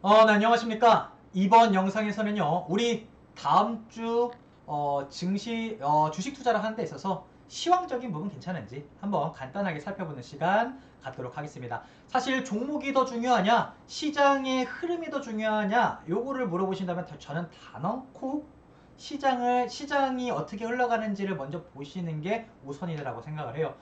어, 네, 안녕하십니까. 이번 영상에서는요, 우리 다음 주, 어, 증시, 어, 주식 투자를 하는 데 있어서 시황적인 부분 괜찮은지 한번 간단하게 살펴보는 시간 갖도록 하겠습니다. 사실 종목이 더 중요하냐, 시장의 흐름이 더 중요하냐, 요거를 물어보신다면 더- 저는 단언코 시장을, 시장이 어떻게 흘러가는지를 먼저 보시는 게 우선이라고 생각을 해요.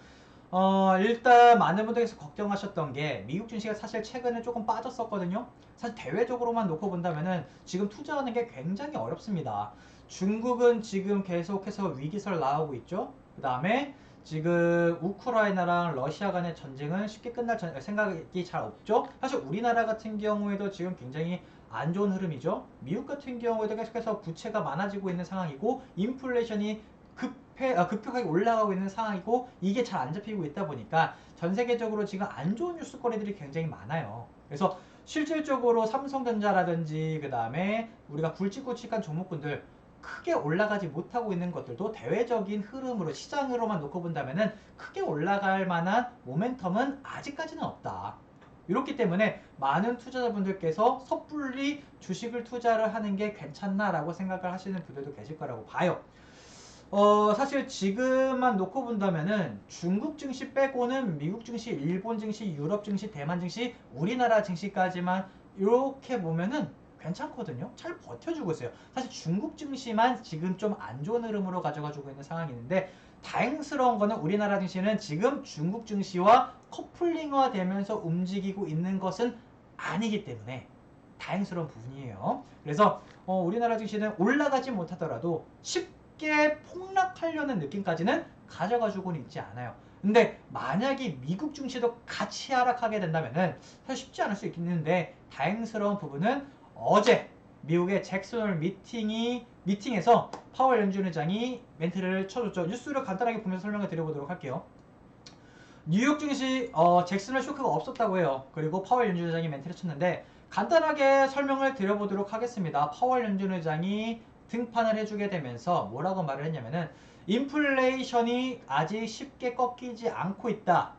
어, 일단 많은 분들께서 걱정하셨던 게 미국 증시가 사실 최근에 조금 빠졌었거든요. 사실 대외적으로만 놓고 본다면은 지금 투자하는 게 굉장히 어렵습니다. 중국은 지금 계속해서 위기설 나오고 있죠. 그 다음에 지금 우크라이나랑 러시아 간의 전쟁은 쉽게 끝날 전- 생각이 잘 없죠. 사실 우리나라 같은 경우에도 지금 굉장히 안 좋은 흐름이죠. 미국 같은 경우에도 계속해서 부채가 많아지고 있는 상황이고 인플레이션이 급해, 아, 급격하게 올라가고 있는 상황이고 이게 잘 안 잡히고 있다 보니까 전 세계적으로 지금 안 좋은 뉴스거리들이 굉장히 많아요. 그래서 실질적으로 삼성전자라든지 그 다음에 우리가 굵직굵직한 종목군들 크게 올라가지 못하고 있는 것들도 대외적인 흐름으로 시장으로만 놓고 본다면은 크게 올라갈 만한 모멘텀은 아직까지는 없다. 이렇기 때문에 많은 투자자분들께서 섣불리 주식을 투자를 하는 게 괜찮나라고 생각을 하시는 분들도 계실 거라고 봐요. 어, 사실 지금만 놓고 본다면은 중국 증시 빼고는 미국 증시, 일본 증시, 유럽 증시, 대만 증시, 우리나라 증시까지만 이렇게 보면은 괜찮거든요. 잘 버텨주고 있어요. 사실 중국 증시만 지금 좀 안 좋은 흐름으로 가져가지고 있는 상황이 있는데 다행스러운 거는 우리나라 증시는 지금 중국 증시와 커플링화 되면서 움직이고 있는 것은 아니기 때문에 다행스러운 부분이에요. 그래서 어, 우리나라 증시는 올라가지 못하더라도 쉽 게 폭락하려는 느낌까지는 가져가지고는 있지 않아요. 근데 만약에 미국 증시도 같이 하락하게 된다면은 사실 쉽지 않을 수 있겠는데 다행스러운 부분은 어제 미국의 잭슨홀 미팅이 미팅에서 파월 연준 의장이 멘트를 쳐줬죠. 뉴스를 간단하게 보면서 설명을 드려보도록 할게요. 뉴욕 증시 어, 잭슨홀 쇼크가 없었다고 해요. 그리고 파월 연준 의장이 멘트를 쳤는데 간단하게 설명을 드려보도록 하겠습니다. 파월 연준 의장이 등판을 해주게 되면서 뭐라고 말을 했냐면은 인플레이션이 아직 쉽게 꺾이지 않고 있다.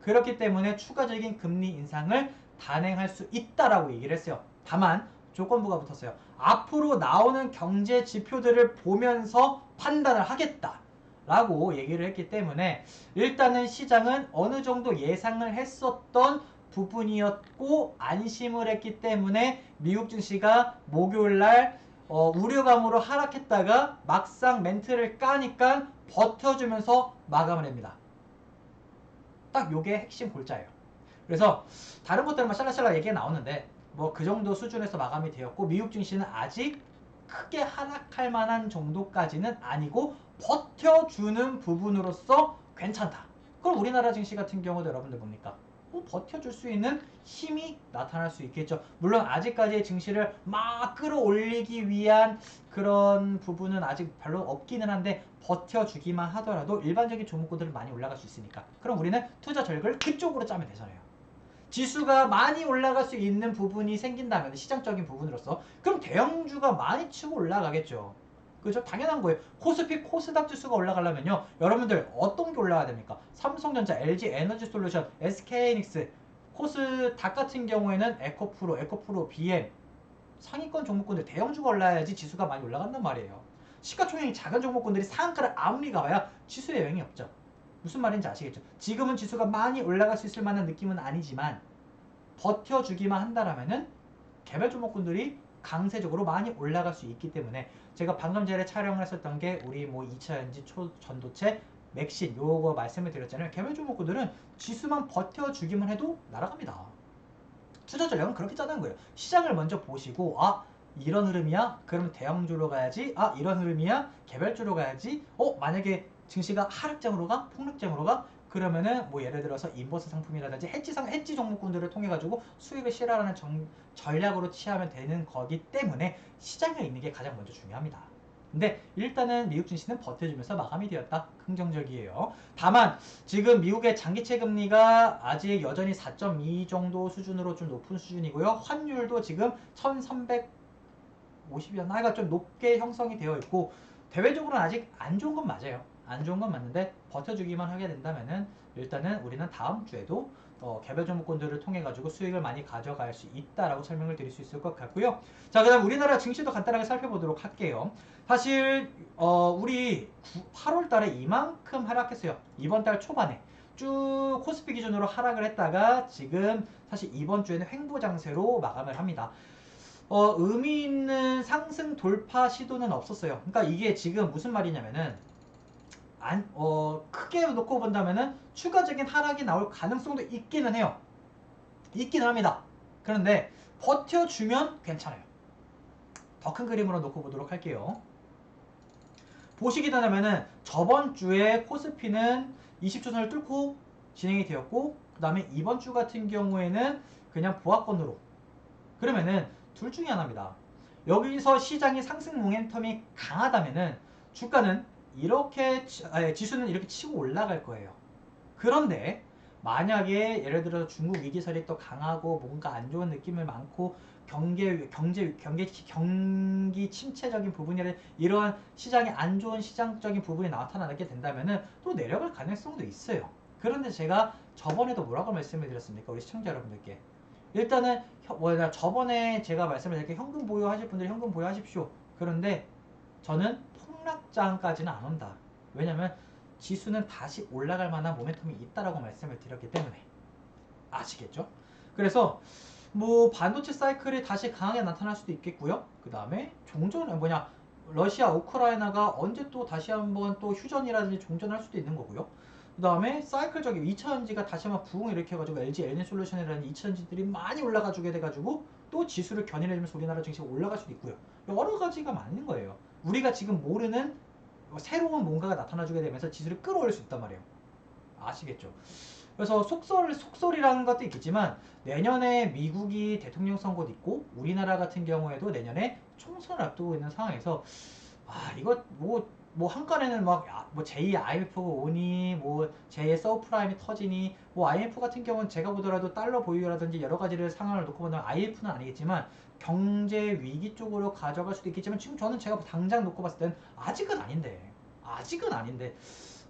그렇기 때문에 추가적인 금리 인상을 단행할 수 있다라고 얘기를 했어요. 다만 조건부가 붙었어요. 앞으로 나오는 경제 지표들을 보면서 판단을 하겠다. 라고 얘기를 했기 때문에 일단은 시장은 어느 정도 예상을 했었던 부분이었고 안심을 했기 때문에 미국 증시가 목요일 날 어, 우려감으로 하락했다가 막상 멘트를 까니까 버텨주면서 마감을 합니다. 딱 요게 핵심 골자예요. 그래서 다른 것들은 뭐 샬라샬라 얘기가 나오는데 뭐 그 정도 수준에서 마감이 되었고 미국 증시는 아직 크게 하락할 만한 정도까지는 아니고 버텨주는 부분으로서 괜찮다. 그럼 우리나라 증시 같은 경우도 여러분들 뭡니까? 뭐 버텨줄 수 있는 힘이 나타날 수 있겠죠. 물론 아직까지 증시를 막 끌어올리기 위한 그런 부분은 아직 별로 없기는 한데 버텨주기만 하더라도 일반적인 종목군들은 많이 올라갈 수 있으니까. 그럼 우리는 투자 전략을 그쪽으로 짜면 되잖아요. 지수가 많이 올라갈 수 있는 부분이 생긴다면 시장적인 부분으로서 그럼 대형주가 많이 치고 올라가겠죠. 그죠? 당연한 거예요. 코스피, 코스닥 지수가 올라가려면요. 여러분들 어떤 게 올라가야 됩니까? 삼성전자, LG 에너지 솔루션, SK이닉스, 코스닥 같은 경우에는 에코프로, 에코프로, BM 상위권 종목군들 대형주가 올라야지 지수가 많이 올라간단 말이에요. 시가총액이 작은 종목군들이 상한가를 아무리 가봐야 지수에 영향이 없죠. 무슨 말인지 아시겠죠? 지금은 지수가 많이 올라갈 수 있을 만한 느낌은 아니지만 버텨주기만 한다라면은 개별 종목군들이 강세적으로 많이 올라갈 수 있기 때문에 제가 방금 전에 촬영을 했었던 게 우리 뭐 2차전지 초전도체 맥신 요거 말씀을 드렸잖아요. 개별 종목군들은 지수만 버텨주기만 해도 날아갑니다. 투자 전략은 그렇게 짜는 거예요. 시장을 먼저 보시고 아 이런 흐름이야? 그러면 대형주로 가야지. 아 이런 흐름이야? 개별주로 가야지. 어 만약에 증시가 하락장으로 가? 폭락장으로 가? 그러면은 뭐 예를 들어서 인버스 상품이라든지 해지상 해지 종목군들을 통해 가지고 수익을 실현하는 정- 전략으로 취하면 되는 거기 때문에 시장에 있는 게 가장 먼저 중요합니다. 근데 일단은 미국 증시는 버텨주면서 마감이 되었다. 긍정적이에요. 다만 지금 미국의 장기채 금리가 아직 여전히 4.2 정도 수준으로 좀 높은 수준이고요. 환율도 지금 1,350이었나? 하여간 좀 높게 형성이 되어 있고 대외적으로는 아직 안 좋은 건 맞아요. 안 좋은 건 맞는데 버텨주기만 하게 된다면은 일단은 우리는 다음 주에도 어, 개별 종목군들을 통해 가지고 수익을 많이 가져갈 수 있다라고 설명을 드릴 수 있을 것 같고요. 자, 그다음 우리나라 증시도 간단하게 살펴보도록 할게요. 사실 어, 우리 8월 달에 이만큼 하락했어요. 이번 달 초반에 쭉 코스피 기준으로 하락을 했다가 지금 사실 이번 주에는 횡보 장세로 마감을 합니다. 어, 의미 있는 상승 돌파 시도는 없었어요. 그러니까 이게 지금 무슨 말이냐면은 안, 어, 크게 놓고 본다면은 추가적인 하락이 나올 가능성도 있기는 해요. 있기는 합니다. 그런데 버텨주면 괜찮아요. 더 큰 그림으로 놓고 보도록 할게요. 보시게 되면은 저번 주에 코스피는 20조선을 뚫고 진행이 되었고 그 다음에 이번 주 같은 경우에는 그냥 보합권으로 그러면은 둘 중에 하나입니다. 여기서 시장이 상승 모멘텀이 강하다면은 주가는 이렇게 지수는 이렇게 치고 올라갈 거예요. 그런데 만약에 예를 들어서 중국 위기설이 또 강하고 뭔가 안 좋은 느낌을 많고 경제 경제 경제 경기 침체적인 부분이라 이러한 시장이 안 좋은 시장적인 부분이 나타나게 된다면은 또 내려갈 가능성도 있어요. 그런데 제가 저번에도 뭐라고 말씀을 드렸습니까? 우리 시청자 여러분들께 일단은 혀- 뭐냐 저번에 제가 말씀을 드렸게 현금 보유하실 분들 현금 보유하십시오. 그런데 저는 폭락장까지는 안 온다. 왜냐면 지수는 다시 올라갈 만한 모멘텀이 있다라고 말씀을 드렸기 때문에 아시겠죠? 그래서 뭐 반도체 사이클이 다시 강하게 나타날 수도 있겠고요. 그 다음에 종전 뭐냐 러시아 우크라이나가 언제 또 다시 한번 또 휴전이라든지 종전할 수도 있는 거고요. 그 다음에 사이클적인 2차전지가 다시 한번 부흥을 일으켜가지고 LG 에너지 솔루션이라는 2차전지들이 많이 올라가주게 돼가지고 또 지수를 견인해주면서 우리나라 증시가 올라갈 수도 있고요. 여러 가지가 많은 거예요. 우리가 지금 모르는 새로운 뭔가가 나타나주게 되면서 지수를 끌어올릴 수 있단 말이에요. 아시겠죠? 그래서 속설, 속설이라는 것도 있겠지만 내년에 미국이 대통령 선거도 있고 우리나라 같은 경우에도 내년에 총선을 앞두고 있는 상황에서 아 이거 뭐 뭐 한간에는 막뭐 제2 IMF가 오니 뭐 제2 서프라임이 터지니 뭐 IMF 같은 경우는 제가 보더라도 달러 보유라든지 여러 가지를 상황을 놓고 보면 IMF는 아니겠지만 경제 위기 쪽으로 가져갈 수도 있겠지만 지금 저는 제가 당장 놓고 봤을 땐 아직은 아닌데 아직은 아닌데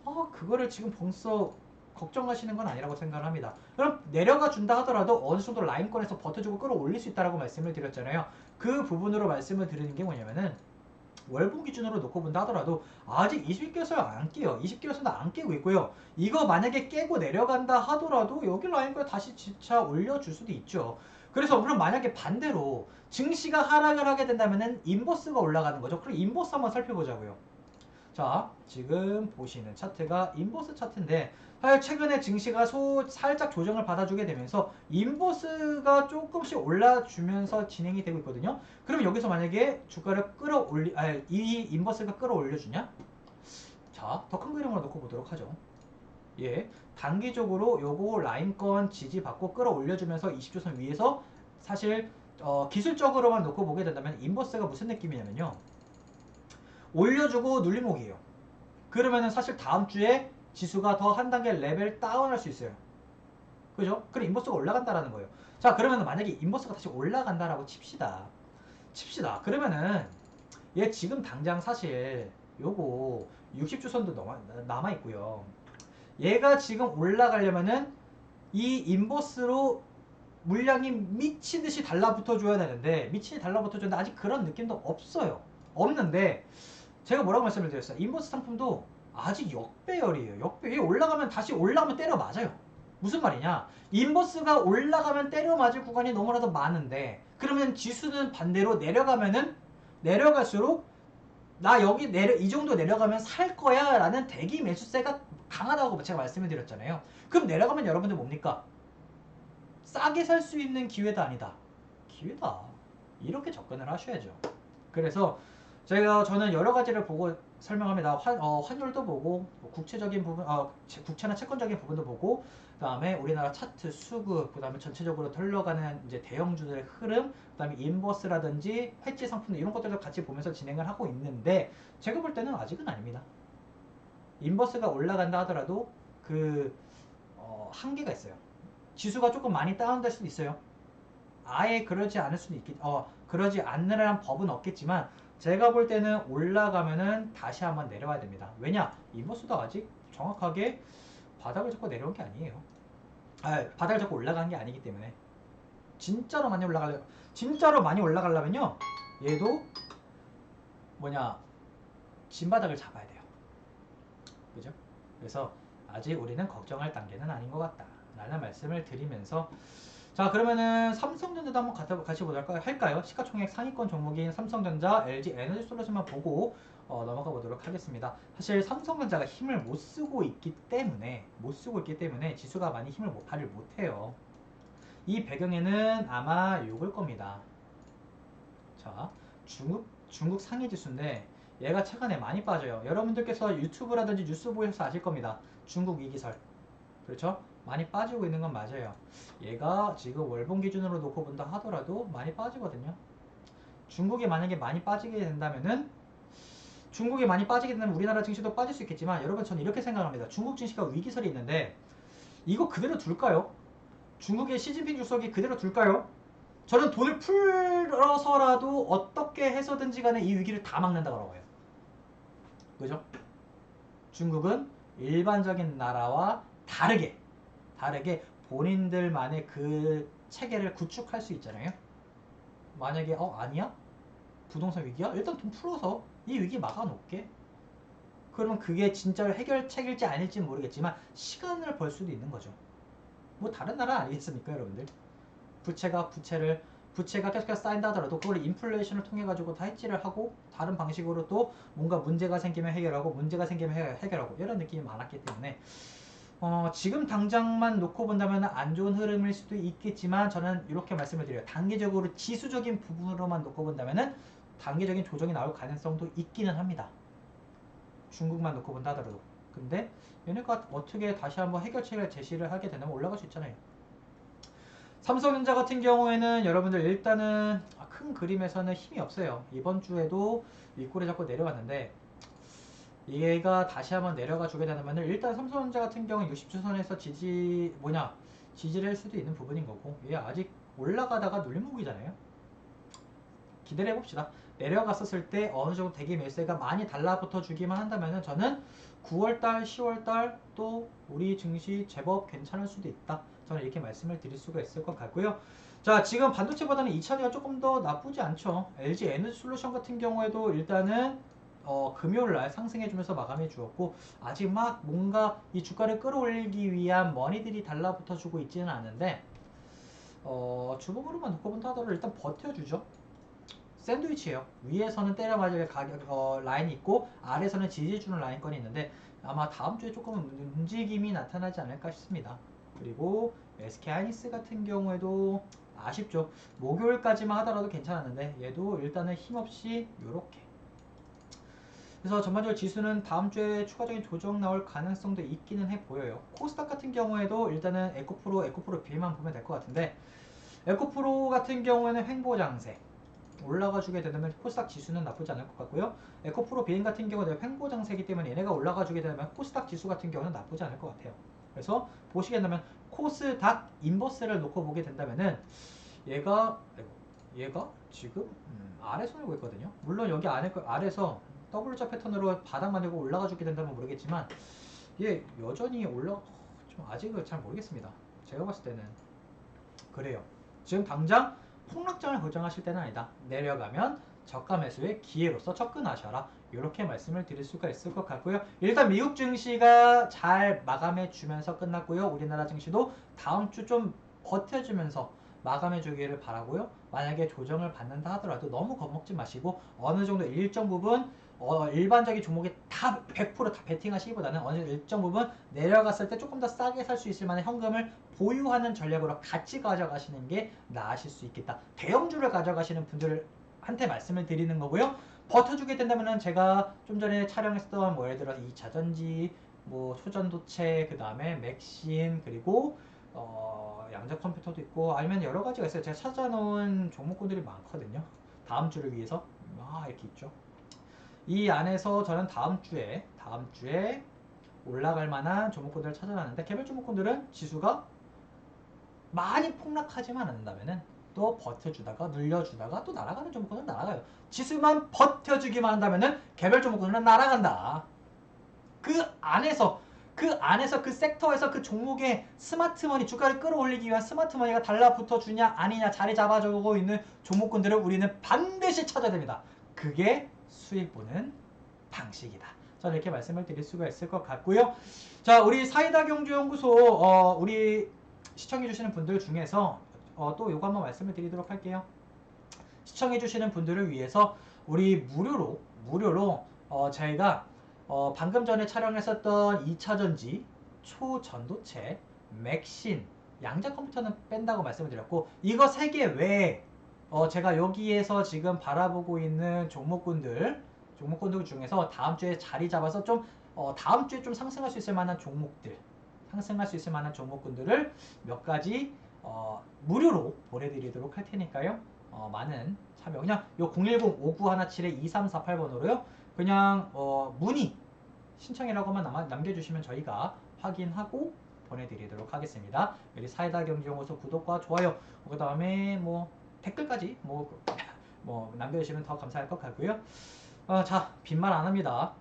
아 그거를 지금 벌써 걱정하시는 건 아니라고 생각을 합니다. 그럼 내려가 준다 하더라도 어느 정도 라인권에서 버텨주고 끌어올릴 수 있다라고 말씀을 드렸잖아요. 그 부분으로 말씀을 드리는 게 뭐냐면은 월봉 기준으로 놓고 본다 하더라도 아직 20개선 안 깨요. 20개선도 안 깨고 있고요. 이거 만약에 깨고 내려간다 하더라도 여기 라인권 다시 진짜 올려줄 수도 있죠. 그래서 그럼 만약에 반대로 증시가 하락을 하게 된다면은 인버스가 올라가는 거죠. 그럼 인버스 한번 살펴보자고요. 자, 지금 보시는 차트가 인버스 차트인데 사실 최근에 증시가 소 살짝 조정을 받아주게 되면서 인버스가 조금씩 올라주면서 진행이 되고 있거든요. 그럼 여기서 만약에 주가를 끌어올리, 아니, 이 인버스가 끌어올려주냐? 자, 더 큰 그림으로 놓고 보도록 하죠. 예, 단기적으로 요거 라인권 지지받고 끌어올려주면서 20조선 위에서 사실 어, 기술적으로만 놓고 보게 된다면 인버스가 무슨 느낌이냐면요. 올려주고 눌림목이에요. 그러면은 사실 다음 주에 지수가 더 한 단계 레벨 다운할 수 있어요. 그죠? 그럼 인버스가 올라간다라는 거예요. 자, 그러면 만약에 인버스가 다시 올라간다라고 칩시다. 칩시다. 그러면은 얘 지금 당장 사실 요거 60주선도 남아 있고요. 얘가 지금 올라가려면은 이 인버스로 물량이 미친 듯이 달라붙어 줘야 되는데 미친이 달라붙어 줬는데 아직 그런 느낌도 없어요. 없는데 제가 뭐라고 말씀을 드렸어요. 인버스 상품도 아직 역배열이에요. 역배. 얘 올라가면 다시 올라가면 때려 맞아요. 무슨 말이냐? 인버스가 올라가면 때려 맞을 구간이 너무나도 많은데 그러면 지수는 반대로 내려가면은 내려갈수록 나 여기 내려 이 정도 내려가면 살 거야 라는 대기 매수세가 강하다고 제가 말씀을 드렸잖아요. 그럼 내려가면 여러분들 뭡니까? 싸게 살 수 있는 기회다 아니다. 기회다. 이렇게 접근을 하셔야죠. 그래서 제가 저는 여러 가지를 보고 설명합니다. 환, 어, 환율도 보고 뭐 국채적인 부분, 어, 채- 국채나 채권적인 부분도 보고 그다음에 우리나라 차트 수급, 그다음에 전체적으로 흘러가는 이제 대형주들의 흐름, 그다음에 인버스라든지 해지 상품 이런 것들도 같이 보면서 진행을 하고 있는데 제가 볼 때는 아직은 아닙니다. 인버스가 올라간다 하더라도 그 어, 한계가 있어요. 지수가 조금 많이 다운될 수도 있어요. 아예 그러지 않을 수도 있겠, 어, 그러지 않으라는 법은 없겠지만 제가 볼 때는 올라가면은 다시 한번 내려와야 됩니다. 왜냐? 인버스도 아직 정확하게 바닥을 잡고 내려온 게 아니에요. 아, 바닥을 잡고 올라간 게 아니기 때문에 진짜로 많이 올라가려 진짜로 많이 올라가려면요 얘도 뭐냐 진바닥을 잡아야 돼요 그죠? 그래서 아직 우리는 걱정할 단계는 아닌 것 같다 라는 말씀을 드리면서 자 그러면은 삼성전자도 한번 같이, 같이 보도록 할까요? 시가총액 상위권 종목인 삼성전자, LG 에너지 솔루션만 보고 어, 넘어가 보도록 하겠습니다. 사실 삼성전자가 힘을 못 쓰고 있기 때문에 못 쓰고 있기 때문에 지수가 많이 힘을 못 발휘 못해요. 이 배경에는 아마 요걸 겁니다. 자 중국 중국 상해 지수인데 얘가 최근에 많이 빠져요. 여러분들께서 유튜브라든지 뉴스 보셔서 아실 겁니다. 중국 위기설 그렇죠? 많이 빠지고 있는 건 맞아요. 얘가 지금 월봉 기준으로 놓고 본다 하더라도 많이 빠지거든요. 중국이 만약에 많이 빠지게 된다면은 중국이 많이 빠지게 되면 우리나라 증시도 빠질 수 있겠지만 여러분 저는 이렇게 생각합니다. 중국 증시가 위기설이 있는데 이거 그대로 둘까요? 중국의 시진핑 주석이 그대로 둘까요? 저는 돈을 풀어서라도 어떻게 해서든지 간에 이 위기를 다 막는다고 해요. 그죠? 중국은 일반적인 나라와 다르게 다르게 본인들만의 그 체계를 구축할 수 있잖아요. 만약에 어 아니야? 부동산 위기야? 일단 돈 풀어서 이 위기 막아놓게. 그러면 그게 진짜 해결책일지 아닐지 는 모르겠지만 시간을 벌 수도 있는 거죠. 뭐 다른 나라 아니겠습니까, 여러분들? 부채가 부채를 부채가 계속해서 쌓인다 하더라도 그걸 인플레이션을 통해 가지고 다 해지를 하고 다른 방식으로 또 뭔가 문제가 생기면 해결하고 문제가 생기면 해- 해결하고 이런 느낌이 많았기 때문에 어, 지금 당장만 놓고 본다면 안 좋은 흐름일 수도 있겠지만 저는 이렇게 말씀을 드려요. 단기적으로 지수적인 부분으로만 놓고 본다면은 단기적인 조정이 나올 가능성도 있기는 합니다. 중국만 놓고 본다 하더라도. 근데 얘네가 어떻게 다시 한번 해결책을 제시를 하게 되면 올라갈 수 있잖아요. 삼성전자 같은 경우에는 여러분들 일단은 아, 큰 그림에서는 힘이 없어요. 이번 주에도 윗골에 자꾸 내려왔는데 얘가 다시 한번 내려가 주게 되면 일단 삼성전자 같은 경우는 60주선에서 지지 뭐냐 지지를 할 수도 있는 부분인 거고 얘 아직 올라가다가 눌림목이잖아요. 기대를 해봅시다. 내려갔었을 때 어느 정도 대기 매수가 많이 달라붙어 주기만 한다면은 저는 9월달, 10월달 또 우리 증시 제법 괜찮을 수도 있다. 저는 이렇게 말씀을 드릴 수가 있을 것 같고요. 자, 지금 반도체보다는 2차전지가 조금 더 나쁘지 않죠. LG 에너지 솔루션 같은 경우에도 일단은 어, 금요일 날 상승해 주면서 마감해 주었고 아직 막 뭔가 이 주가를 끌어올리기 위한 머니들이 달라붙어 주고 있지는 않은데 어, 주봉으로만 놓고 본다 하더라도 일단 버텨주죠. 샌드위치예요. 위에서는 때려 맞을 가격 어, 라인이 있고 아래서는 지지해주는 라인권이 있는데 아마 다음 주에 조금 움직임이 나타나지 않을까 싶습니다. 그리고 SK 하이닉스 같은 경우에도 아쉽죠. 목요일까지만 하더라도 괜찮았는데 얘도 일단은 힘없이 요렇게 그래서 전반적으로 지수는 다음 주에 추가적인 조정 나올 가능성도 있기는 해 보여요. 코스닥 같은 경우에도 일단은 에코프로, 에코프로 B만 보면 될 것 같은데 에코프로 같은 경우에는 횡보장세 올라가 주게 되면 코스닥 지수는 나쁘지 않을 것 같고요. 에코프로 비행 같은 경우는 횡보장세이기 때문에 얘네가 올라가 주게 되면 코스닥 지수 같은 경우는 나쁘지 않을 것 같아요. 그래서 보시게 된다면 코스닥 인버스를 놓고 보게 된다면은 얘가 얘가 지금 음, 아래 손을 보고 있거든요. 물론 여기 거- 아래서 W자 패턴으로 바닥 만들고 올라가 주게 된다면 모르겠지만 얘 여전히 올라 좀 아직은 잘 모르겠습니다. 제가 봤을 때는 그래요. 지금 당장 폭락장을 걱정하실 때는 아니다. 내려가면 저가 매수의 기회로서 접근하셔라. 이렇게 말씀을 드릴 수가 있을 것 같고요. 일단 미국 증시가 잘 마감해 주면서 끝났고요. 우리나라 증시도 다음 주 좀 버텨주면서 마감해 주기를 바라고요. 만약에 조정을 받는다 하더라도 너무 겁먹지 마시고 어느 정도 일정 부분 어, 일반적인 종목에 다 100%다 베팅하시기보다는 어느 정도 일정 부분 내려갔을 때 조금 더 싸게 살 수 있을 만한 현금을 보유하는 전략으로 같이 가져가시는 게 나으실 수 있겠다. 대형주를 가져가시는 분들한테 말씀을 드리는 거고요. 버텨주게 된다면은 제가 좀 전에 촬영했던 뭐 예를 들어 2차전지, 뭐 초전도체, 그 다음에 맥신 그리고 어, 양자 컴퓨터도 있고 아니면 여러 가지가 있어요. 제가 찾아놓은 종목군들이 많거든요. 다음 주를 위해서 아 이렇게 있죠. 이 안에서 저는 다음 주에 다음 주에 올라갈 만한 종목군들을 찾아놨는데 개별 종목군들은 지수가 많이 폭락하지만 않는다면은 또 버텨주다가 늘려주다가 또 날아가는 종목군은 날아가요. 지수만 버텨주기만 한다면은 개별 종목군은 날아간다. 그 안에서 그그 안에서 그 섹터에서 그 종목의 스마트머니 주가를 끌어올리기 위한 스마트머니가 달라붙어 주냐 아니냐 자리 잡아주고 있는 종목군들을 우리는 반드시 찾아야 됩니다. 그게 수익 보는 방식이다. 저는 이렇게 말씀을 드릴 수가 있을 것 같고요. 자, 우리 사이다 경주연구소 어, 우리 시청해주시는 분들 중에서 어, 또 요거 한번 말씀을 드리도록 할게요. 시청해주시는 분들을 위해서 우리 무료로 무료로 어, 저희가 어, 방금 전에 촬영했었던 2차전지, 초전도체, 맥신, 양자 컴퓨터는 뺀다고 말씀을 드렸고 이거 세 개 외에 어, 제가 여기에서 지금 바라보고 있는 종목군들 종목군들 중에서 다음 주에 자리 잡아서 좀 어, 다음 주에 좀 상승할 수 있을 만한 종목들 상승할 수 있을 만한 종목군들을 몇 가지 어, 무료로 보내드리도록 할 테니까요. 어, 많은 참여 그냥 요 010-5917-2348번으로요. 그냥 어, 문의 신청이라고만 남아, 남겨주시면 저희가 확인하고 보내드리도록 하겠습니다. 우리 사이다 경제연구소 구독과 좋아요 그 다음에 뭐 댓글까지 뭐, 뭐 남겨주시면 더 감사할 것 같고요. 어, 자 빈말 안 합니다.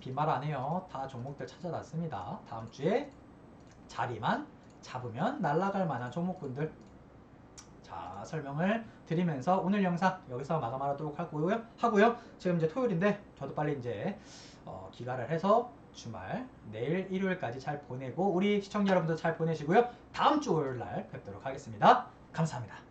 빈말 안 해요. 다 종목들 찾아놨습니다. 다음 주에 자리만 잡으면 날아갈 만한 종목군들 자 설명을 드리면서 오늘 영상 여기서 마감하도록 하고요. 하고요. 지금 이제 토요일인데 저도 빨리 이제 어, 기가를 해서 주말 내일 일요일까지 잘 보내고 우리 시청자 여러분도 잘 보내시고요. 다음 주 월요일 날 뵙도록 하겠습니다. 감사합니다.